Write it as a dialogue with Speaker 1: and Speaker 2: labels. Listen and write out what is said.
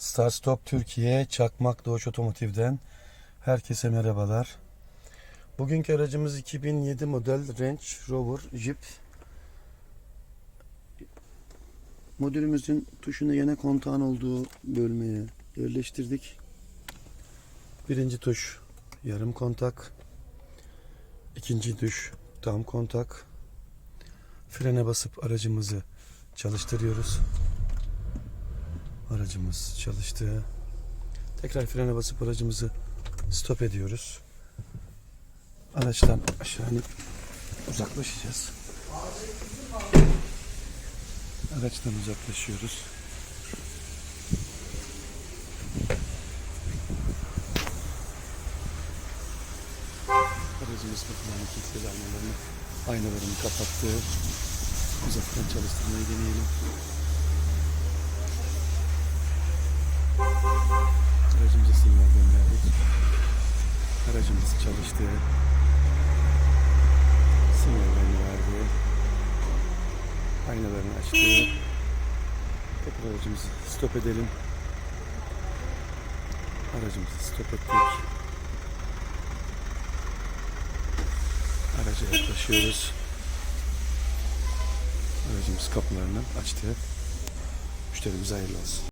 Speaker 1: Start Stop Türkiye Çakmak Doğuş Otomotiv'den herkese merhabalar. Bugünkü aracımız 2007 model Range Rover Jeep. Modülümüzün tuşunu yine kontağın olduğu bölmeye yerleştirdik. Birinci tuş yarım kontak. İkinci tuş tam kontak. Frene basıp aracımızı çalıştırıyoruz. Aracımız çalıştı. Tekrar frene basıp aracımızı stop ediyoruz. Araçtan aşağı inip uzaklaşacağız. Araçtan uzaklaşıyoruz. Aracımız kapılarını kilitledi aynalarını. Aynalarını kapattı. Uzaktan çalıştırmayı deneyelim. Aracımız çalıştı. Sinyallerini verdi. Aynalarını açtı. Tekrar aracımızı stop edelim. Aracımızı stop ettik. Araca yaklaşıyoruz. Aracımız kapılarını açtı. Müşterimize hayırlı olsun.